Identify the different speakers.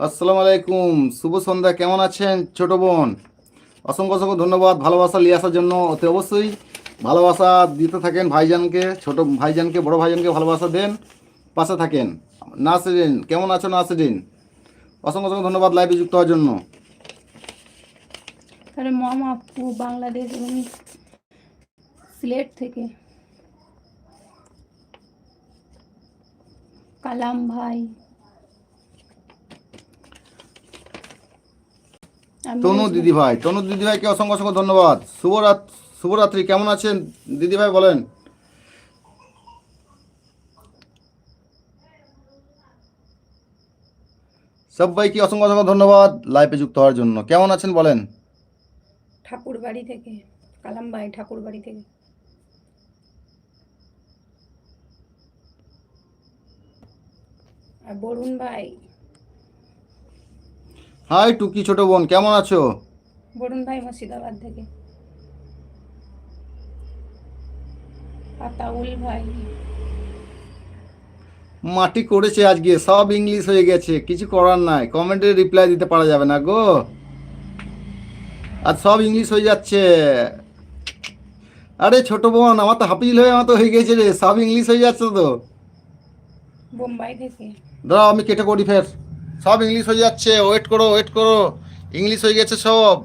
Speaker 1: আসসালামু আলাইকুম, শুভ সন্ধ্যা, কেমন আছেন ছোট বোন? অসংখ্য অসংখ্য ধন্যবাদ ভালোবাসা নিয়ে আসার জন্য। অতি অবশ্যই ভালোবাসা দিতে থাকেন ভাইজানকে, ছোট ভাইজানকে, বড় ভাইজানকে ভালোবাসা দেন, পাশে থাকেন। নাসরিন, কেমন আছো নাসরিন? অসংখ্য অসংখ্য ধন্যবাদ লাইভে যুক্ত হওয়ার জন্য।
Speaker 2: তাহলে মম আপু, বাংলাদেশ এবং সিলেট থেকে। কালাম ভাই
Speaker 1: তনু
Speaker 2: বলেছিলাম-
Speaker 1: দিদি ভাই তনু দিদি ভাইকে অসংখ্য অসংখ্য ধন্যবাদ। শুভরাত শুভরাত্রি কেমন আছেন? দিদি ভাই বলেন। সবাইকে অসংখ্য অসংখ্য ধন্যবাদ লাইফে যুক্ত হওয়ার জন্য। কেমন আছেন বলেন?
Speaker 2: ঠাকুর বাড়ি থেকে কালাম ভাই ঠাকুর বাড়ি থেকে। আর বরুণ ভাই
Speaker 1: হাই টুকি ছোট বোন কেমন আছো?
Speaker 2: বরুণ ভাই মুর্শিদাবাদ থেকে। আতাউল ভাই।
Speaker 1: মাটি করেছে আজকে সব ইংলিশ হয়ে গেছে কিছু করার নাই। কমেন্টে রিপ্লাই দিতে পারা যাবে না গো। আর সব ইংলিশ হয়ে যাচ্ছে। আরে ছোট বোন আমার তো হাফিজ হয়ে আমার তো হয়ে গেছে রে সব ইংলিশ হয়ে যাচ্ছে তো।
Speaker 2: বোম্বাই থেকে।
Speaker 1: দাঁড়াও আমি কেটে করি ফের। সব ইংলিশ হয়ে যাচ্ছে ওয়েট করো ওয়েট করো। ইংলিশ হয়ে গেছে সব।